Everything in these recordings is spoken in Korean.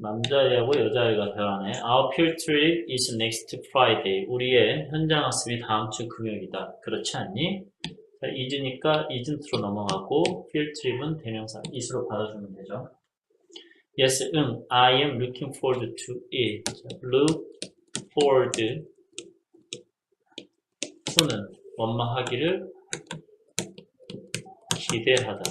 남자애하고 여자애가 대화하네. Our field trip is next Friday. 우리의 현장 학습이 다음 주 금요일이다. 그렇지 않니? 자, is니까 isn't로 넘어가고 field trip은 대명사 is로 받아주면 되죠. Yes, 응. I am looking forward to it. 자, look forward to는 원망하기를 기대하다,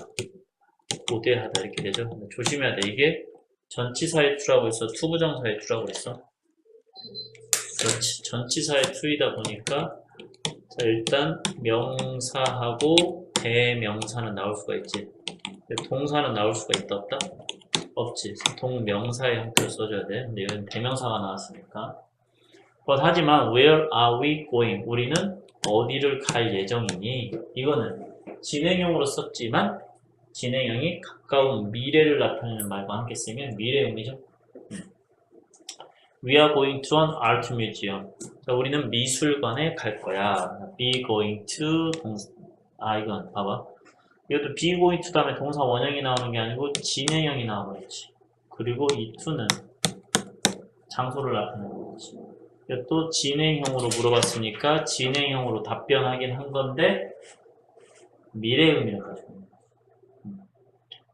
고대하다 이렇게 되죠. 조심해야 돼. 이게 전치사의 투라고 해서 투부정사의 투라고 했어. 그렇지. 전치사의 투이다 보니까 자, 일단 명사하고 대명사는 나올 수가 있지. 동사는 나올 수가 있다 없다? 없지. 동명사의 형태로 써줘야 돼. 근데 여기는 대명사가 나왔으니까. But 하지만 where are we going? 우리는 어디를 갈 예정이니? 이거는 진행형으로 썼지만 진행형이 가까운 미래를 나타내는 말과 함께 쓰면 미래형이죠. We are going to an art museum. 자, 우리는 미술관에 갈 거야. be going to 동사. 아, 이건 봐봐. 이것도 be going to 다음에 동사 원형이 나오는 게 아니고 진행형이 나와버렸지. 그리고 이 to는 장소를 나타내는 거지. 이것도 진행형으로 물어봤으니까 진행형으로 답변하긴 한 건데 미래 의미를 가지고 있는 거야. 음.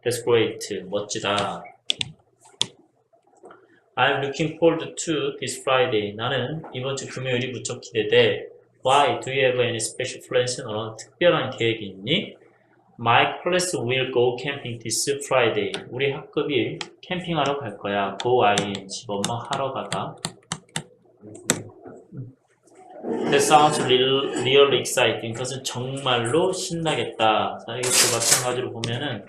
That's great. 멋지다. I'm looking forward to this Friday. 나는 이번 주 금요일이 무척 기대돼. Why? Do you have any special plans? 너는 특별한 계획이 있니? My class will go camping this Friday. 우리 학급이 캠핑하러 갈 거야. Go ing. 뭐뭐 하러 가다. That sounds real, really exciting. 그것은 정말로 신나겠다. 자, 이것도 마찬가지로 보면은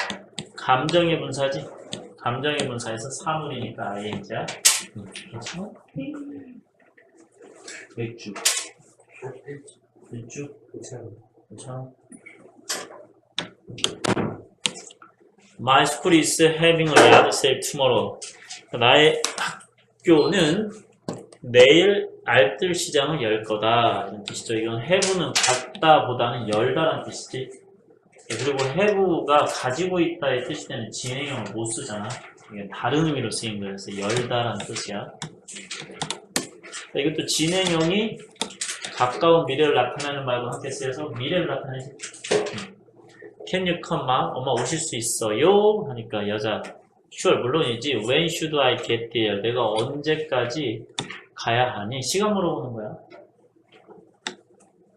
감정의 분사지. 감정의 분사에서 사물이니까 ing야. 그렇죠? 맥주. 맥주. 그렇죠? My school is having a yard sale tomorrow. 나의 학교는 내일 알뜰 시장을 열 거다. 이런 뜻이죠. 이건 have는 갖다 보다는 열다라는 뜻이지. 그리고 have가 가지고 있다의 뜻이 되는 진행형을 못 쓰잖아. 이게 다른 의미로 쓰인 거여서 열다라는 뜻이야. 자, 이것도 진행형이 가까운 미래를 나타내는 말과 함께 쓰여서 미래를 나타내지. Can you come, ma? 엄마 오실 수 있어요? 하니까 여자 sure 물론이지 when should I get there? 내가 언제까지 가야 하니? 시간 물어보는 거야.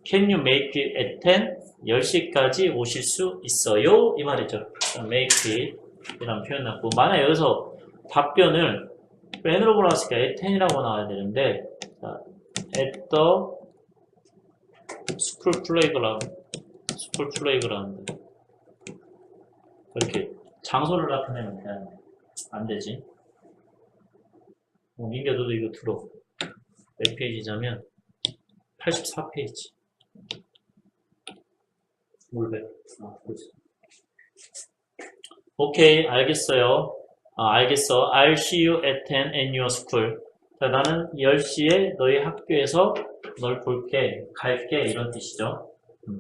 Can you make it at 10? 10시까지 오실 수 있어요? 이 말이죠. make it 이라는 표현 나고 만약 여기서 답변을 when으로 보라니까 at 10이라고 나와야 되는데 자, at the school playground school playground 이렇게 장소를 나타내면 돼. 안 되지. 어, 민규야 너도 이거 들어. 몇 페이지냐면 84페이지. 아, 그렇지. 오케이, 알겠어요. 아, 알겠어. I'll see you at 10 at your school. 자, 나는 10시에 너희 학교에서 널 볼게, 갈게, 이런 뜻이죠. 음.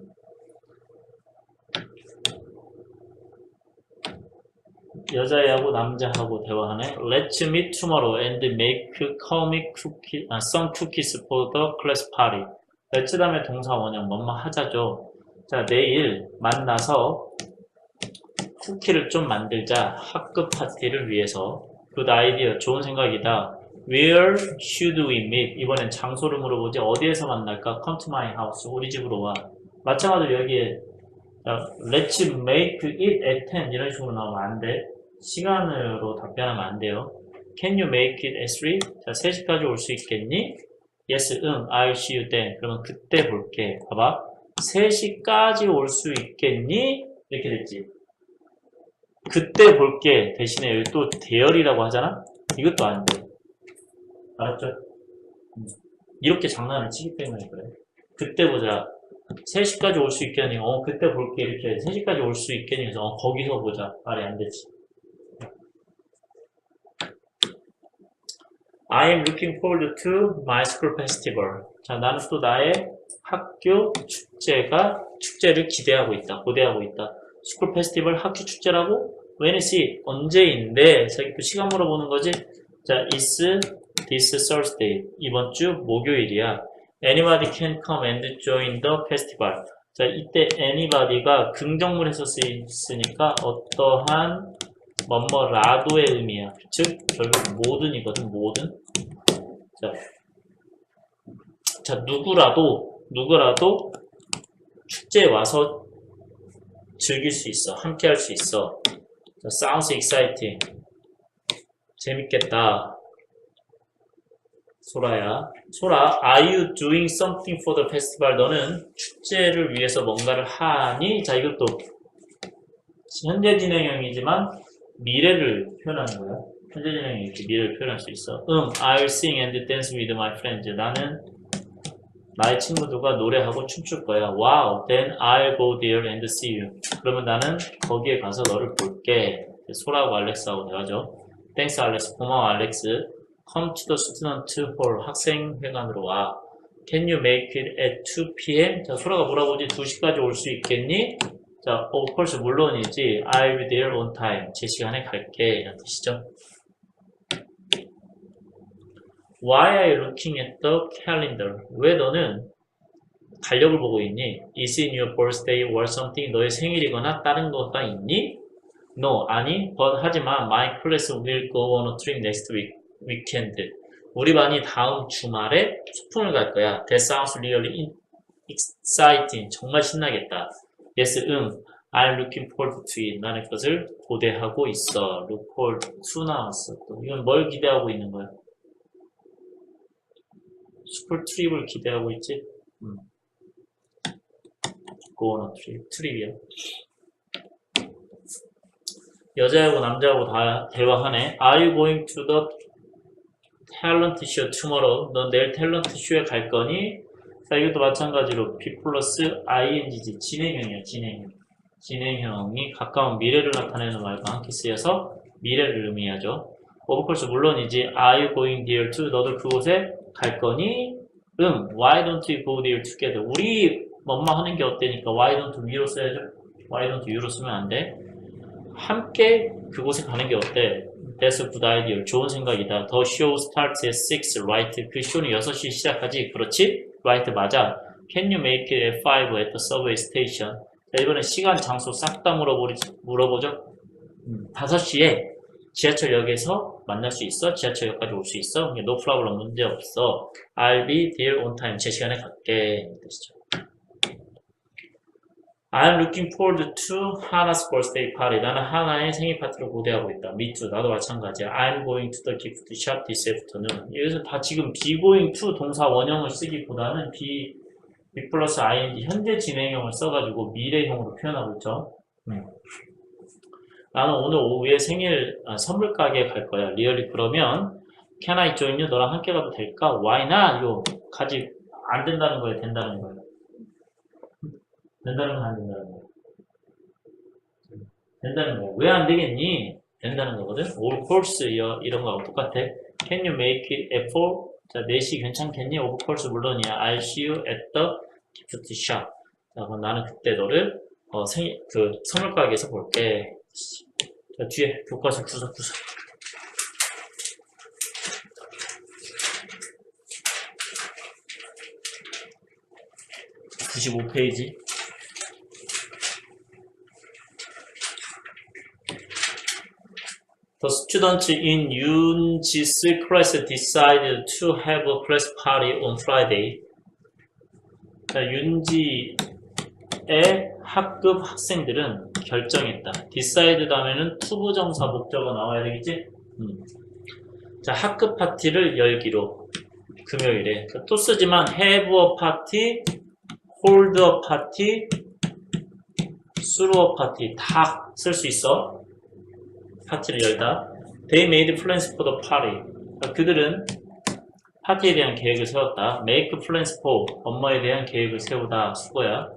여자애하고 남자하고 대화하네. Let's meet tomorrow and make comic cookie, 아, some cookies for the class party. Let's 다음에 동사 원형 뭐뭐 하자죠. 자, 내일 만나서 쿠키를 좀 만들자. 학급 파티를 위해서. Good idea. 좋은 생각이다. Where should we meet? 이번엔 장소를 물어보지. 어디에서 만날까? Come to my house. 우리 집으로 와. 마찬가지로 여기에 자, Let's make it at 10 이런 식으로 나오면 안 돼. 시간으로 답변하면 안 돼요. Can you make it at 3? 자, 3시까지 올 수 있겠니? Yes, 응, I'll see you then. 그러면 그때 볼게. 봐봐. 3시까지 올 수 있겠니? 이렇게 됐지. 그때 볼게 대신에 여기 또 대열이라고 하잖아? 이것도 안 돼. 알았죠? 음. 이렇게 장난을 치기 때문에 그래. 그때 보자. 3시까지 올 수 있겠니? 어, 그때 볼게. 이렇게 3시까지 올 수 있겠니? 그래서 어, 거기서 보자. 말이 안 되지. I am looking forward to my school festival. 자, 나는 또 나의 학교 축제가, 축제를 기대하고 있다. 고대하고 있다. 스쿨 페스티벌 학교 축제라고? When is it? 언제인데? 자기 또 시간 물어보는 거지? 자, is this Thursday. 이번 주 목요일이야. Anybody can come and join the festival. 자, 이때 anybody가 긍정문에서 쓰있으니까 어떠한 뭐뭐라도의 의미야. 즉, 결국 모든이거든, 모든. 자, 자, 누구라도, 누구라도 축제에 와서 즐길 수 있어. 함께 할 수 있어. 자, sounds exciting. 재밌겠다. 소라야. 소라, are you doing something for the festival? 너는 축제를 위해서 뭔가를 하니? 자, 이것도 현재 진행형이지만 미래를 표현하는 거야. 현재 진행형이 이렇게 미래를 표현할 수 있어. 응, I'll sing and dance with my friends. 나는 나의 친구들과 노래하고 춤출 거야. Wow, then I'll go there and see you. 그러면 나는 거기에 가서 너를 볼게. 소라하고 알렉스하고 대화죠. Thanks, 알렉스. 고마워, 알렉스. Come to the student hall. 학생회관으로 와. Can you make it at 2 p.m.? 자, 소라가 물어보지 2시까지 올 수 있겠니? 자, of course, 물론이지. I'll be there on time. 제 시간에 갈게. 이런 뜻이죠. Why are you looking at the calendar? 왜 너는 달력을 보고 있니? Is it your birthday or something? 너의 생일이거나 다른 거가 있니? No, 아니, but 하지만 my class will go on a trip next week, weekend. 우리 반이 다음 주말에 소풍을 갈 거야. That sounds really exciting. 정말 신나겠다. Yes, 응. I'm looking forward to it. 나는 그것을 고대하고 있어. Look forward to 나왔어. 또 이건 뭘 기대하고 있는 거야? 슈퍼 트립을 기대하고 있지? 음. 고어너 트립, 트립이야. 여자하고 남자하고 다 대화하네. Are you going to the talent show tomorrow? 넌 내일 탤런트 쇼에 갈 거니? 자, 이것도 마찬가지로 B 플러스 ing지 진행형이야, 진행형. 진행형이 가까운 미래를 나타내는 말과 함께 쓰여서 미래를 의미하죠. course, 물론이지. Are you going there to? 너도 그곳에 갈 거니? 응. Why don't we go there together? 우리 뭐뭐 하는 게 어때니까 why don't we로 써야죠. why don't you로 쓰면 안 돼. 함께 그곳에 가는 게 어때? That's a good idea. 좋은 생각이다. The show starts at 6, right? 그 쇼는 6시 시작하지. 그렇지? Right, 맞아. Can you make it at 5 at the subway station? 자, 이번엔 시간, 장소 싹 다 물어보리, 물어보죠. 음, 5시에 지하철역에서 만날 수 있어? 지하철역까지 올 수 있어? no problem, 문제 없어. I'll be there on time. 제 시간에 갈게. 뜻이죠. I'm looking forward to Hannah's birthday party. 나는 하나의 생일 파티를 고대하고 있다. Me too. 나도 마찬가지야. I'm going to the gift shop this afternoon. 여기서 다 지금 be going to 동사 원형을 쓰기보다는 be, be 플러스 ing 현재 진행형을 써가지고 미래형으로 표현하고 있죠. 음. 나는 오늘 오후에 생일 아, 선물 가게에 갈 거야. 리얼리 그러면 Can I join you? 너랑 함께 가도 될까? Why not? 이거 가지 안 된다는 거예요. 된다는 거예요. 된다는 건 안 된다는 거예요. 된다는 거예요. 왜 안 되겠니? 된다는 거거든. All course 이런 거하고 똑같아. Can you make it at 4? 자, 4시 괜찮겠니? Of course 물론이야. I'll see you at the gift shop. 자, 그럼 나는 그때 너를 어, 생일 그 선물 가게에서 볼게. 자, 뒤에 교과서 구석구석. (95) 페이지 The students in Yunji's class decided to have a class party on Friday. 자, 윤지의 학급 학생들은 결정했다. decide 다음에는 투부정사 목적어 나와야 되겠지? 음. 자, 학급 파티를 열기로 금요일에 자, 또 쓰지만 have a party, hold a party, throw a party 다 쓸 수 있어. 파티를 열다. They made plans for the party. 자, 그들은 파티에 대한 계획을 세웠다. Make plans for 엄마에 대한 계획을 세우다. 수고야.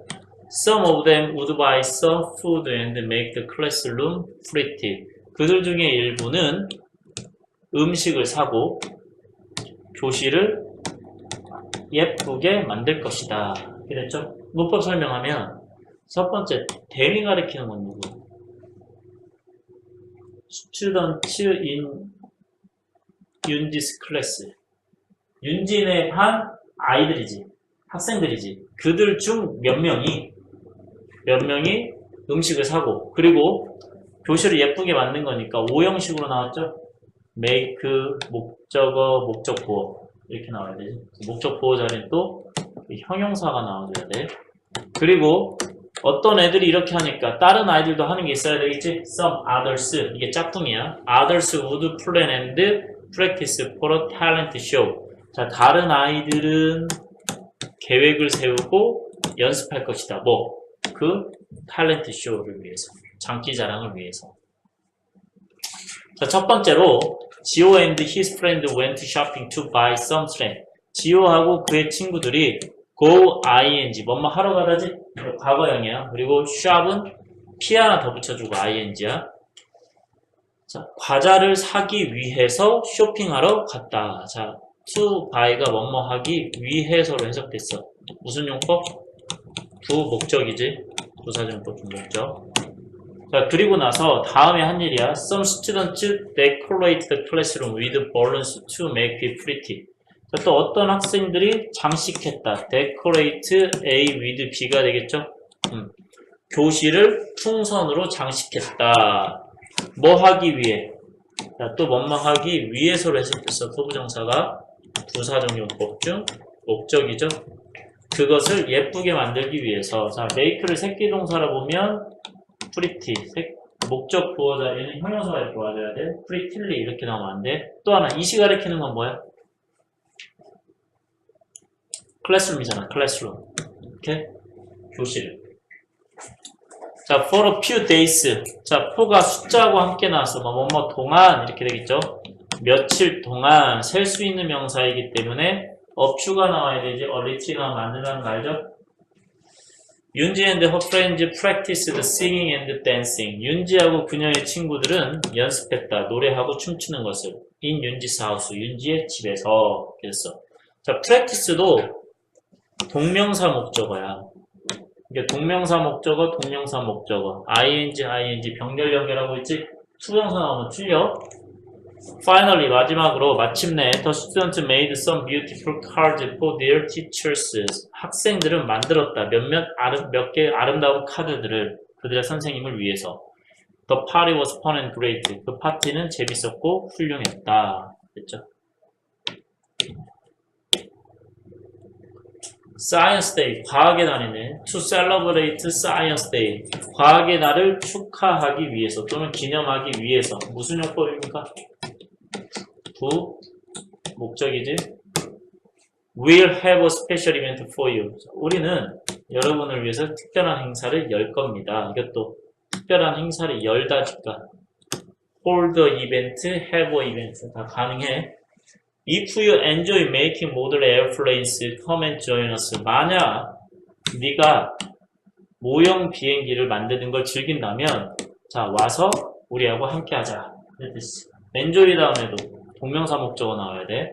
Some of them would buy some food and make the classroom pretty. 그들 중에 일부는 음식을 사고 교실을 예쁘게 만들 것이다. 이랬죠? 문법 설명하면 첫 번째 대미 가리키는 건 누구? student in 윤지스 클래스. 윤진의 반 아이들이지. 학생들이지. 그들 중 몇 명이, 몇 명이 음식을 사고, 그리고 교실을 예쁘게 만든 거니까 오형식으로 나왔죠? make, 목적어, 목적 보어. 이렇게 나와야 되지. 목적 보어 자리는 또그 형용사가 나와줘야 돼. 그리고 어떤 애들이 이렇게 하니까 다른 아이들도 하는 게 있어야 되겠지? Some others. 이게 짝꿍이야. Others would plan and practice for a talent show. 자, 다른 아이들은 계획을 세우고 연습할 것이다. 뭐? 그 탤런트 쇼를 위해서. 장기 자랑을 위해서. 자, 첫 번째로 지오 and his friend went shopping to buy some thread. 지오하고 그의 친구들이 go ing 뭐뭐 하러 가다지 과거형이야. 그리고 shop은 p 하나 더 붙여주고 ing야. 자, 과자를 사기 위해서 쇼핑하러 갔다. 자, to buy가 뭐뭐 하기 위해서로 해석됐어. 무슨 용법? 부 목적이지. 부사정법 중목적. 자, 그리고 나서 다음에 한 일이야. Some students decorate the classroom with balloons to make it pretty. 자, 또 어떤 학생들이 장식했다. decorate A with B가 되겠죠? 음. 교실을 풍선으로 장식했다. 뭐 하기 위해? 자, 또 뭐뭐 하기 위해서로 해석됐어. 토부정사가 부사정용법 중 목적이죠. 그것을 예쁘게 만들기 위해서. 자, make를 새끼 동사로 보면 pretty, 색, 목적 부어 자리는 형용사가 들어와줘야 돼. prettily 이렇게 나오면 안 돼. 또 하나, 이시 가리키는 건 뭐야? 클래스룸이잖아, 클래스룸. 이렇게 교실. 자, for a few days. 자, for가 숫자하고 함께 나왔어. 뭐, 뭐, 뭐, 동안 이렇게 되겠죠. 며칠 동안 셀 수 있는 명사이기 때문에 few가 나와야 되지. 안 된다는 거 알죠? 윤지 her friends practiced singing and dancing. 윤지하고 그녀의 친구들은 연습했다. 노래하고 춤추는 것을. in 윤지's house. 윤지의 집에서. 그랬어. 자, practice도 동명사 목적어야. 동명사 목적어, 동명사 목적어. ing, ing 병렬 연결하고 있지? 수동사 나오면 틀려. Finally, 마지막으로 마침내 the students made some beautiful cards for their teachers. 학생들은 만들었다. 몇몇 아름, 몇개 아름다운 카드들을 그들의 선생님을 위해서. The party was fun and great. 그 파티는 재밌었고 훌륭했다. 됐죠? Science Day, 과학의 날이네. To celebrate Science Day, 과학의 날을 축하하기 위해서 또는 기념하기 위해서 무슨 용법입니까? 부 목적이지. We'll have a special event for you. 우리는 여러분을 위해서 특별한 행사를 열 겁니다. 이것도 특별한 행사를 열다 니까 hold a event, have a event 다 가능해. If you enjoy making model airplanes, come and join us. 만약 네가 모형 비행기를 만드는 걸 즐긴다면 자 와서 우리하고 함께 하자. 그랬듯이. enjoy 다음에도 동명사 목적어 나와야 돼.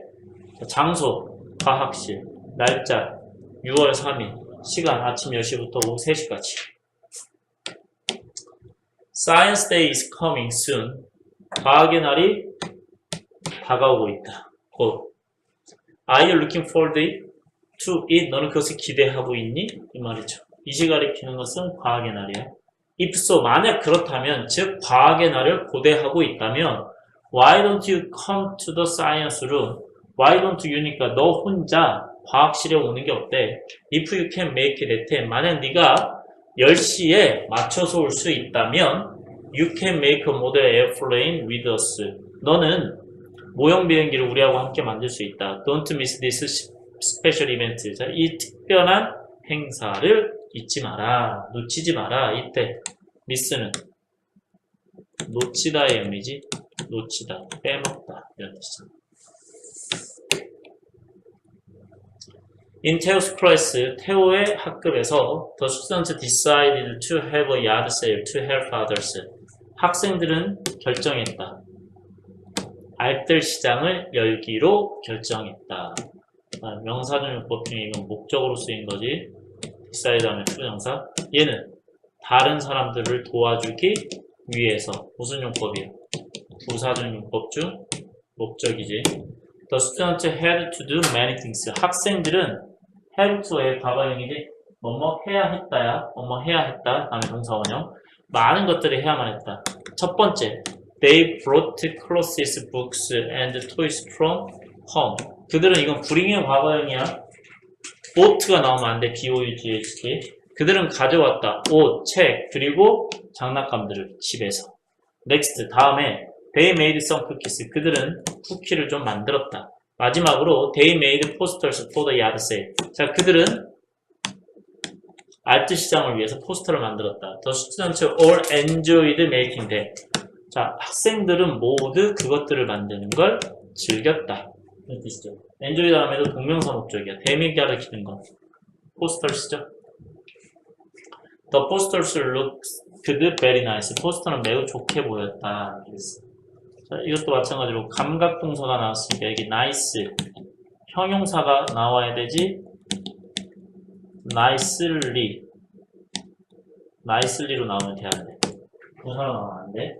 자, 장소, 과학실, 날짜 6월 3일, 시간 아침 10시부터 오후 3시까지. Science Day is coming soon. 과학의 날이 다가오고 있다. 곧. Are you looking forward to it? 너는 그것을 기대하고 있니? 이 말이죠. 이시 가리키는 것은 과학의 날이야. If so, 만약 그렇다면, 즉 과학의 날을 고대하고 있다면 Why don't you come to the science room? Why don't you니까 너 혼자 과학실에 오는 게 어때? If you can make it at 10. 만약 네가 10시에 맞춰서 올 수 있다면 You can make a model airplane with us. 너는 모형 비행기를 우리하고 함께 만들 수 있다. Don't miss this special event. 자, 이 특별한 행사를 잊지 마라. 놓치지 마라. 이때 miss는 놓치다의 의미지. 놓치다, 빼먹다 이런. In Teo's class, 테오의 학급에서 the students decided to have a yard sale to help others. 학생들은 결정했다. 알뜰 시장을 열기로 결정했다. 아, 명사준용법 중에 이건 목적으로 쓰인 거지. decide 하면 투정사. 얘는 다른 사람들을 도와주기 위해서 무슨 용법이야? 부사적 용법 중 목적이지. The students had to do many things. 학생들은 had to의 과거형이지. 뭐뭐 해야 했다야. 뭐뭐 해야 했다. 다음에 동사 원형. 많은 것들을 해야만 했다. 첫 번째, they brought clothes, books, and toys from home. 그들은 이건 bring의 과거형이야. bought가 나오면 안 돼. B-O-U-G-H-T. 그들은 가져왔다. 옷, 책, 그리고 장난감들을 집에서. next, 다음에 they made some cookies. 그들은 쿠키를 좀 만들었다. 마지막으로 they made posters for the yard sale. 자, 그들은 아트 시장을 위해서 포스터를 만들었다. The students all enjoyed making them. 자, 학생들은 모두 그것들을 만드는 걸 즐겼다. 뜻이죠. enjoy 다음에도 동명사 목적이야. 대미 가르치는 거. 포스터스죠. The posters looked very nice. 포스터는 매우 좋게 보였다. 자, 이것도 마찬가지로 감각 동사가 나왔으니까 여기 nice 형용사가 나와야 되지. nicely nicely로 나오면 돼야 돼. 동사로 나오면 안 돼.